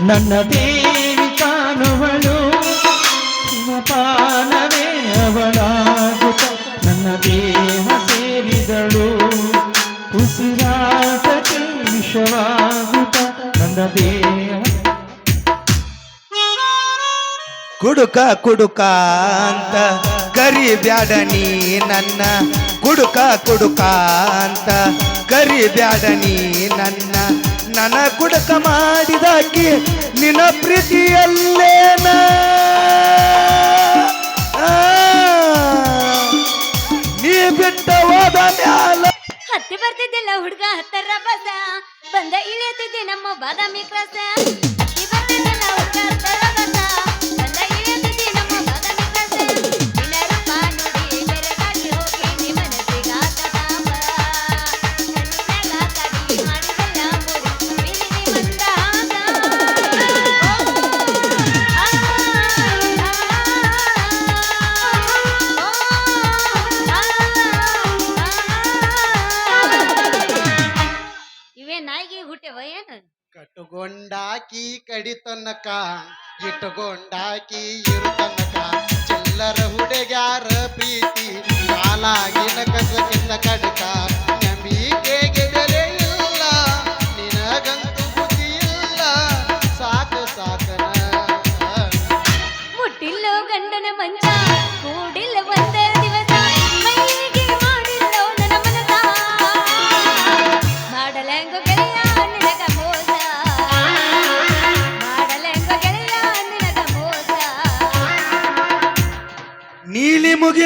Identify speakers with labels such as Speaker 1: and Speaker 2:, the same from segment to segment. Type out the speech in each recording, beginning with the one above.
Speaker 1: ನನ್ನ ದೇವಿ ಕಾಣುವಳು ಹಿಮಪಾನವೇ ಅವಳಾಗುತ್ತ. ನನ್ನ ದೇಹ ಸೇರಿದಳು, ಉಸಿರಾಟ ವಿಷವಾಗುತ್ತ ನನ್ನ ದೇಹ
Speaker 2: ಕುಡುಕ ಕುಡುಕ ಅಂತ ಕರಿಬ್ಯಾಡ ನೀ ನನ್ನ. ಕುಡುಕ ಕುಡುಕ ಅಂತ ಕರಿಬ್ಯಾಡ ನೀ ನನ್ನ. ನನ್ನ ಕುಡಕ ಮಾಡಿದಾಕಿ ನಿನ್ನ ಪ್ರೀತಿಯಲ್ಲೇನ? ನೀ ಬಿಟ್ಟ ಹೋದ ಮ್ಯಾಲ.
Speaker 3: ಹತ್ತಿ ಬರ್ತಿದ್ದಿಲ್ಲ ಹುಡುಗ ಹತ್ತರ ಬಸ. ಬಂದ ಇಳಿಯತಿದ್ದೆ ನಮ್ಮ ಬಾದಾಮಿ ಕ್ರಾಸ. ಹತ್ತಿ ಬರ್ತಿದ್ದಿಲ್ಲ ಹುಡುಗ ಹತ್ತರ ಬಸ.
Speaker 4: ಕಟ್ಟುಗೊಂಡಾಕಿ ಇಟ್ಟುಕೊಂಡಾಕಿ ಇರು ತನಕ. ಚಿಲ್ಲರ ಹುಡುಗ್ಯಾರ ಪ್ರೀತಿ ಕಾಲಾಗಿನ ಕಡಕ ನಂಬಿಕೆಗೆ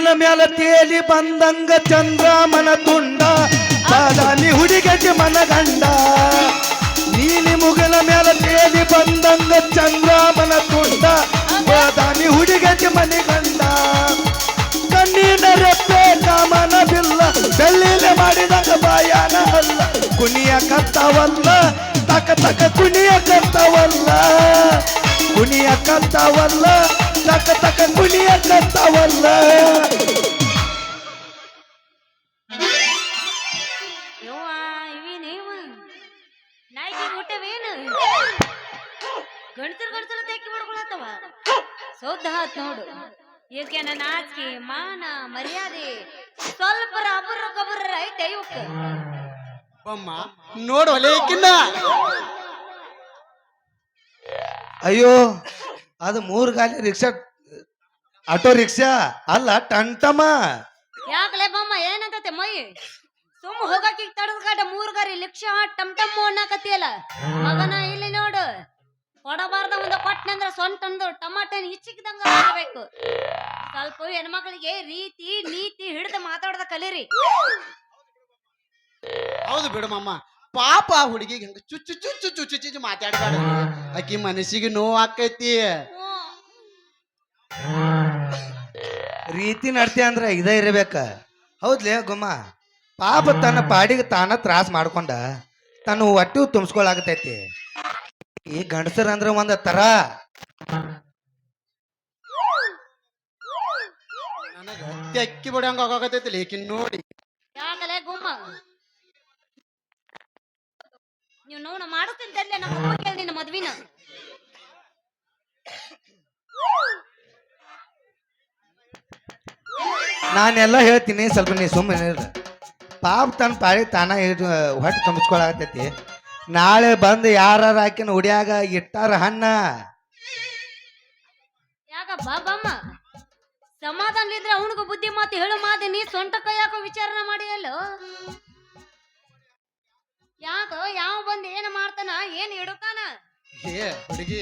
Speaker 2: ನೀಲಿ ಮ್ಯಾಲ ತೇಲಿ ಬಂದಂಗ ಚಂದ್ರಮನ ತುಂಡ. ಬಾದಾಮಿ ಹುಡುಗಟಿ ಮನಗಂಡ ನೀಲಿ ಮುಗಿಲ ಮ್ಯಾಲ ತೇಲಿ ಬಂದಂಗ ಚಂದ್ರಮನ ತುಂಡ. ಬಾದಾಮಿ ಹುಡುಗಟಿ ಮನೆಗಂಡ ಕಣ್ಣಿನ ರೆಪ್ಪೆ ಕಾಮನ ಬಿಲ್ಲ. ಬೆಳ್ಳಿಲೆ ಮಾಡಿದಂಗ ಬಾಯಾನ ಅಲ್ಲ ಕುಣಿಯ ಕತ್ತವಲ್ಲ, ತಕ ತಕ ಕುಣಿಯ ಕತ್ತವಲ್ಲ. ಕುಣಿಯ ಕತ್ತವಲ್ಲ, ತಕ ತಕ ಕುಣಿಯ ಕತ್ತವಲ್ಲ.
Speaker 3: ಇವಕ್ಕೇನ ನಾಚಿಕೆ ಮಾನ ಮರ್ಯಾದೆ ಸ್ವಲ್ಪ ರಬ್ಬರ ಗೊಬ್ಬರ ಐತೆ ಇವಕ್ಕ
Speaker 4: ಬಮ್ಮ ನೋಡು ಒಲೆಯಕ್ಕಿನ್ನ
Speaker 2: ಅಯ್ಯೋ ಅದು ಮೂರು ಗಾಲಿ ರಿಕ್ಷಾ ಆಟೋ ರಿಕ್ಷಾ ಅಲ್ಲ ಟಂಟಮ.
Speaker 3: ಯಾಕಲೆ ಬಮ್ಮ ಏನಂತತೆ ಮೈ? ಸುಮ್ಮ ಹೋಗಕ್ಕೆ ತಡದ ಕಾಟ ಮೂರ್ ಗಾರಿ ರಿಕ್ಷಾ ಟಮ್ ಟಮ್ ಅನ್ನಕತ್ತಿಯಲ್ಲ? ಮಗನ ಇಲ್ಲಿ ನೋಡು. ಕೊಡಬಾರ್ದ ಒಂದು ಕೊಟ್ಟನಂದ್ರ ಸೊಂಟ ಅಂದು ಟಮಾಟನ್ ಇಚ್ಚಿಕ್ದಂಗ ಮಾಡಬೇಕು. ಸ್ವಲ್ಪ ಹೆಣ್ಮಕ್ಳಿಗೆ ರೀತಿ ನೀತಿ ಹಿಡಿದು ಮಾತಾಡದ ಕಲೀರಿ.
Speaker 4: ಹೌದು ಬಿಡಮ್ಮ ಪಾಪ ಆ ಹುಡುಗಿಗೆ ಹಂಗ ಚುಚ್ಚು ಚುಚ್ಚು ಚುಚ್ಚು ಚುಚ್ಚು ಮಾತಾಡ್ಬೇಡ ಆಕಿ ಮನಸ್ಸಿಗೆ ನೋವು ಆಕೈತಿ.
Speaker 2: ರೀತಿ ನಡ್ತಿ ಅಂದ್ರೆ ಇದ ಇರಬೇಕ. ಹೌದ್ಲೇ ಗುಮ್ಮ? ಪಾಪ ತನ್ನ ಪಾಡಿಗೆ ತಾನ ತ್ರಾಸ ಮಾಡ್ಕೊಂಡ ತನ್ನ ಹೊಟ್ಟೆ ತುಂಬಿಸ್ಕೊಳಾಗತೈತಿ ಈ ಗಂಡಸರ ಅಂದ್ರೆ ಒಂದ ತರ.
Speaker 4: ನನಗ ಅಕ್ಕಿ ಬಿಡಂಗ ಆಗಾಕತೈತಿ ಲೇಕಿನ್ ನೋಡಿ.
Speaker 3: ಯಾಕಲೆ ಗುಮ್ಮ? ನೀವು ನೋಡ ನಮ್ಮ ಅಪ್ಪ ಕೇಳಿ ನಿನ್ನ ಮದ್ವಿನ.
Speaker 2: ನಾನೆಲ್ಲ ಹೇಳ್ತೀನಿ ಸ್ವಲ್ಪ ನೀ ಸುಮ್ಮನೆ ಇರು. ಪಾಪ ತನ್ನ ಪಾಳಿ ತಾನ ಹಿಡ್ದು ಹೊಟ್ಟೆ ತುಂಬಿಸ್ಕೊಳಕತ್ತೈತಿ. ನಾಳೆ ಬಂದು ಯಾರು ಹಾಕಿನ ಉಡ್ಯಾಗ ಇಟ್ಟಾರ ಹಣ್ಣ
Speaker 3: ಯಾಕಪ್ಪ ಬಮ್ಮ? ಸಮಾಧಾನ ಇದ್ರೆ ಅವನಿಗೂ ಬುದ್ಧಿ ಮಾತು ಹೇಳು ಮಾತು ನೀ ಸೊಂಟ ವಿಚಾರಣೆ ಮಾಡಿ ಅಲ್ಲೋ ಯಾಕೋ ಯಾವ ಬಂದ್ ಏನ್ ಮಾಡ್ತಾನ ಏನ್ ಇಡುತ್ತಾನ
Speaker 4: ಏ ಹುಡುಗಿ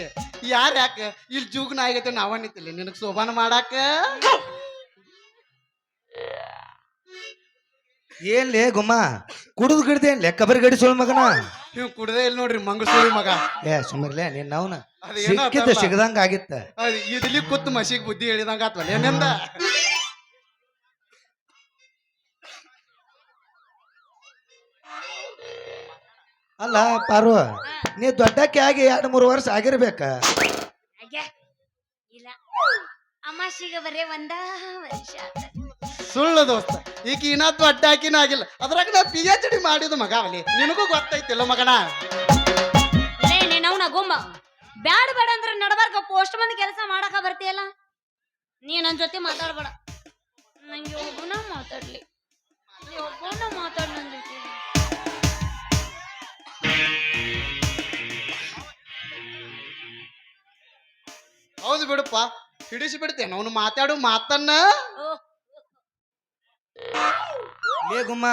Speaker 4: ಯಾರ ಯಾಕ ಇಲ್ಲಿ ಜೂಗ್ನ ಆಗೈತೆ ನಾವ ನಿಂತಿಲ್ಲ ನಿನಗ್ ಶೋಭಾನ ಮಾಡಾಕ?
Speaker 2: ಏನ್ಲೇ ಗುಮ್ಮ ಕುಡಿದು ಗಿಡ್ದೇನ್ಲೇ ಕಬರಿ ಗಡಿ ಸುಳ್ಳು ಮಗನ?
Speaker 4: ನೀವು ಕುಡ್ದೇ ಇಲ್ಲ ನೋಡ್ರಿ ಮಂಗಸೂರಿ ಮಗ.
Speaker 2: ಏ ಸುಮ್ಮರ್ಲೆ ನೀನ್ ನಾವ್ನ.
Speaker 4: ಅದು ಏನೋ
Speaker 2: ಸಿಕ್ಕಿದ್ದ
Speaker 4: ಅದಲ್ಲ.
Speaker 2: ಸಿಗದಂಗ ಆಗಿತ್ತ.
Speaker 4: ಅದ್ ಇದ್ಲಿ ಕೂತ್ ಮಸಿಗ್ ಬುದ್ಧಿ ಹೇಳಿದಂಗ ಆತ್ವಲ್ಲ ಏನಿಂದ
Speaker 2: ಅಲ್ಲ ಪಾರು ನೀ ದೊಡ್ಡಕ್ಕೆ ಆಗಿ ಎರಡು ಮೂರು ವರ್ಷ ಆಗಿರ್ಬೇಕ.
Speaker 3: ಅಮಾಸಿಗೆ ಇಲ್ಲ. ಬರೇ ಒಂದ ವರ್ಷ ಆತ.
Speaker 4: ಸುಳ್ಳು ದೋಸ್ತ. ಈಗ ಇನ್ನ ಅಡ್ಡ ಹಾಕಿನ ಆಗಿಲ್ಲ. ಅದ್ರಾಗ ನಾ ಪಿ ಎಚ್ ಡಿ ಮಾಡಿದ ಮಗ ಅವಲಿ. ನಿನಗೂ ಗೊತ್ತೈತಿಲ್ಲ ಮಗನ?
Speaker 3: ಲೇ ನೀನ್ ಅವನ ಗುಮ್ಮ ಬ್ಯಾಡ ಬೇಡ ಅಂದ್ರೆ ನಡಬಾರ್ಕ. ಪೋಸ್ಟ್ ಮಂದಿ ಕೆಲಸ ಮಾಡಕ ಬರ್ತೀಯಲ್ಲ? ನೀ ನನ್ನ ಜೊತೆ ಮಾತಾಡಬೇಡ. ನಂಗೆ ಒಬ್ಬನ ಮಾತಾಡ್ಲಿ. ನೀ ಒಬ್ಬನ ಮಾತಾಡ್ ನನ್ನ ಜೊತೆ
Speaker 4: ಹೌದು ಬಿಡಪ್ಪ. ಹಿಡಿಸಿ ಬಿಡ್ತೇನೆ. ಅವನು ಮಾತಾಡು ಮಾತನ್ನ
Speaker 2: ಲೇ ಗುಮ್ಮ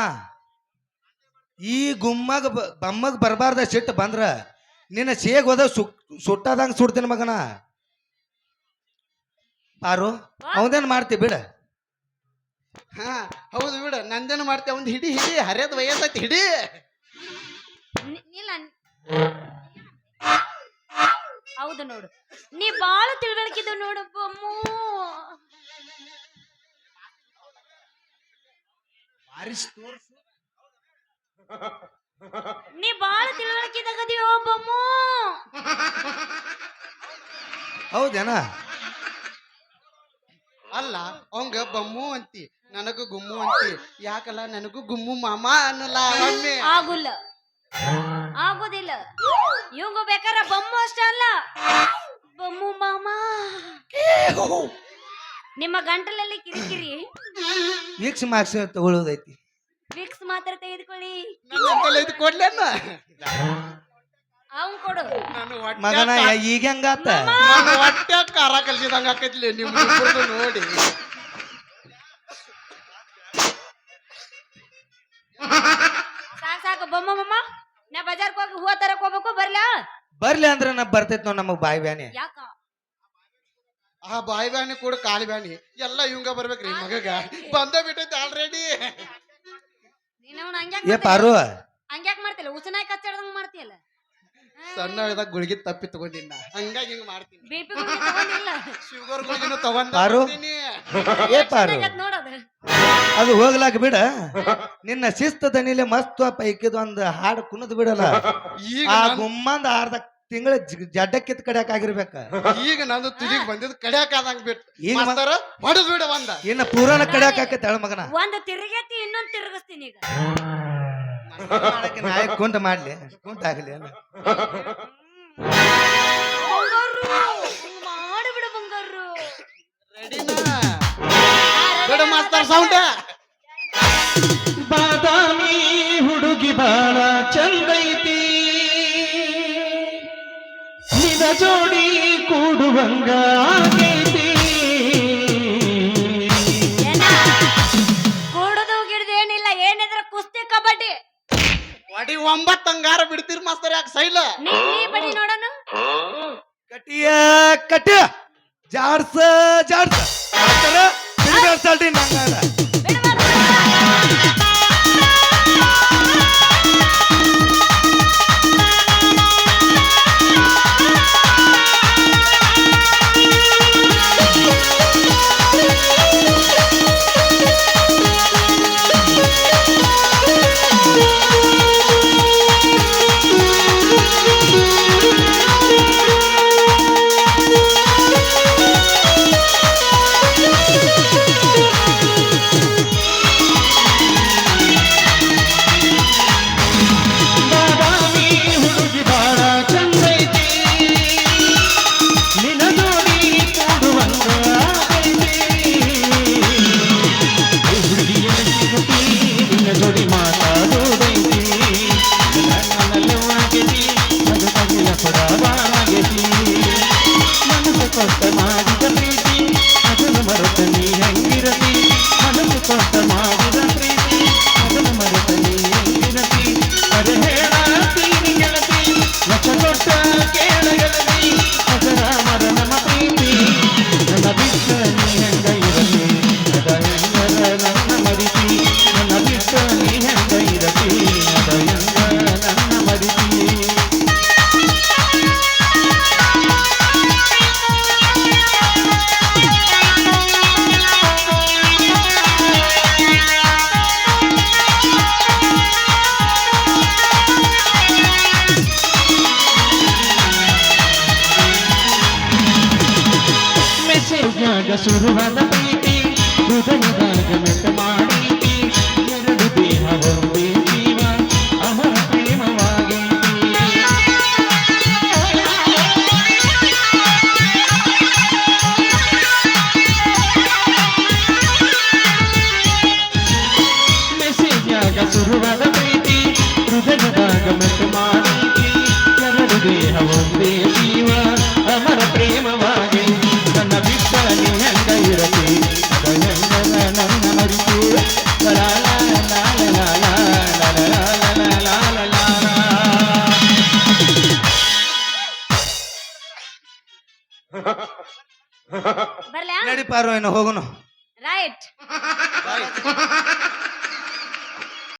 Speaker 2: ಈ ಗುಮ್ಮಗ ಬ- ಬಮ್ಮಗ್ ಬರಬಾರ್ದ ಸಿಟ್ಟು ಬಂದ್ರ ನಿನ್ನ ಸೇಗ್ ಹೋದ ಸುಟ್ಟದಂಗ ಸುಡ್ತೀನಿ ಮಗನ. ಪಾರು ಅವನೇನ್ ಮಾಡ್ತಿ ಬಿಡ.
Speaker 4: ಹಾ ಹೌದು ಬಿಡ ನಂದೇನು ಮಾಡ್ತಿ ಒಂದು ಹಿಡಿ ಹಿಡಿ ಹರಿಯದ ವಯಸ್ಸೈತಿ ಹಿಡಿ.
Speaker 3: ಹೌದು ನೋಡು ನೀ ಬಾಳ ತಿಳ್ವಳಿಕಿದ್ದು ನೋಡು ಬಮ್ಮು ನೀ ಬಾಳ ತಿಳ್ವಳಿಕಿದಾಗದಿಯೋ ಬಮ್ಮು.
Speaker 2: ಹೌದೇನ?
Speaker 4: ಅಲ್ಲ ಅವಂಗ ಬಮ್ಮು ಅಂತಿ ನನಗೂ ಗುಮ್ಮು ಅಂತಿ. ಯಾಕಲ್ಲ ನನಗೂ ಗುಮ್ಮು ಮಾಮ ಅನ್ನಲ್ಲ ಒಮ್ಮೆ.
Speaker 3: ಆಗುಲ್ಲ. ಆಗುದಿಲ್ಲ. ಇವಂಗ ಬೇಕಾರ ಬಮ್ಮು ಅಷ್ಟೇ ಅಲ್ಲ. ಬಮ್ಮು ಮಾಮ. ನಿಮ್ಮ ಗಂಟಲಲ್ಲಿ ಕಿರಿಕಿರಿ.
Speaker 2: ವೀಕ್ಷ ಮಾರ್ಕ್ಸ್ ತಗೊಳ್ಳೋದೈತಿ
Speaker 3: ವಿಕ್ಸ್ ಮಾತ್ರ ತೆಗೆದುಕೊಳ್ಳಿ.
Speaker 4: ಇದು ಕೊಡ್ಲೇನ
Speaker 3: ಅವನ್ ಕೊಡು.
Speaker 4: ನಾನು
Speaker 2: ಮಗನ
Speaker 4: ಕಾ-
Speaker 2: ಈಗ ಹೆಂಗಾತ?
Speaker 4: ನಾನು ಹೊಟ್ಟೆ ಖಾರ ಕಲ್ಸಿದಂಗ ಆಕೈತ್ಲಿ ನಿಮ್ ಇಬ್ರದ್ದು ನೋಡಿ.
Speaker 3: ಸಾಕ್ ಸಾಕು ಬಮ್ಮ ಮಮ್ಮ ನಾ ಬಜಾರ್ ಹೋಗಿ ಹೂವ ತರಕ್ ಹೋಗ್ಬೇಕು ಬರ್ಲಾ?
Speaker 2: ಬರ್ಲಿ ಅಂದ್ರ ನಾ ಬರ್ತೈತ್ ನೋಡ್ ನಮಗ್ ಬಾಯಿ ಬ್ಯಾನೆ.
Speaker 3: ಯಾಕ?
Speaker 4: ಆ ಬಾಯಿ ಬ್ಯಾನಿ ಕೂಡ ಕಾಲಿ ಬ್ಯಾನಿ. ಎಲ್ಲ ಇವಂಗ ಬರ್ಬೇಕ್ರಿ ಮಗಗ. ಬಂದ ಬಿಟ್ಟೈತೆ ಆಲ್ರೆಡಿ
Speaker 2: ಏ? ಪಾರು
Speaker 3: ಹಂಗ್ಯಾಕ್ ಮಾಡ್ತಿಲ್ಲ ಉಸನಾಯಿ ಕಚ್ಚಾಡ್ದಂಗ್ ಮಾಡ್ತಿಯಲ್ಲ?
Speaker 4: ಸಣ್ಣ ಇದಾಗ ಗುಳಿಗೆ ತಪ್ಪಿ ತಗೊಂಡಿನ ಹಂಗಾಗಿ ಹಿಂಗ್ ಮಾಡ್ತೀನಿ.
Speaker 3: ಬಿ ಪಿ ತಗೊಂಡಿಲ್ಲ.
Speaker 4: ಶುಗರ್ ಗುಳಿಗೆನು ತಗೊಂಡ
Speaker 2: ಪಾರು?
Speaker 4: ಬರ್ತೀನಿ.
Speaker 2: ಏ ಪಾರು ಅದು ಹೋಗ್ಲಾಕ ಬಿಡ. ನಿನ್ನ ಶಿಸ್ತ ದನಿಲೆ ಮಸ್ತ್ ಪೈಕಿದ ಒಂದ್ ಹಾಡು ಕುಣದ್ ಬಿಡಲ್ಲ.
Speaker 4: ಈಗ
Speaker 2: ಆ ಗುಮ್ಮಂದ ಅರ್ಧ ತಿಂಗಳ ಜಡ್ಡ ಕಿತ್ ಕಡ್ಯಾಕ್ ಆಗಿರ್ಬೇಕ
Speaker 4: ಈಗ ನಂದು ತುದಿಗ್ ಬಂದಿದ್ ಕಡಿಯಕ್ ಆದಂಗ್ ಬಿಟ್ಟು
Speaker 2: ಈಗ
Speaker 4: ಮಾಸ್ತರ ಹೊಡೆದ್ ಬಿಡ ಒಂದ.
Speaker 2: ಇನ್ನ ಪೂರಾನ ಕಡ್ಯಾಕ್ ಹಾಕತ್ತೆ ಹೇಳ ಮಗನ.
Speaker 3: ಒಂದ್ ತಿರುಗತಿ ಇನ್ನೊಂದ್ ತಿರುಗಿಸ್ತೀನಿ ಈಗ.
Speaker 2: ನಾಯಿ ಕುಂಟ ಮಾಡ್ಲಿ ಕುಂಟ ಆಗ್ಲಿ ಅಲ್ಲ.
Speaker 3: ಮಾಡಿಬಿಡು ಬಂಗಾರು.
Speaker 4: ರೆಡಿನಾ ಬಿಡ ಮಾಸ್ತರ್ ಸೌಂಡ್
Speaker 1: ಬಾದಾಮಿ ಹುಡುಗಿ ಬಾಳ ಜೋಡಿ ಕೂಡುವಂಗ ಆಗೈತಿ.
Speaker 3: ಏನ? ಕೂಡುದು ಗಿಡ್ದು ಏನಿಲ್ಲ ಏನಿದ್ರ ಕುಸ್ತಿ ಕಬಡ್ಡಿ.
Speaker 4: ಒಡಿ ಒಂಬತ್ತು ಅಂಗಾರ ಬಿಡ್ತೀರಿ ಮಾಸ್ತರ್ ಯಾಕೆ ಸೈಲ?
Speaker 3: ನೀ ನೀ ಬಡಿ ನೋಡೋಣ
Speaker 2: ಕಟಿಯ ಕಟಿಯ ಜಾಡ್ಸ ಜಾಡ್ಸ. ನಂಗಾರ.
Speaker 1: ಮೆಸೇಜ್ನಾಗ ಶುರುವಾದ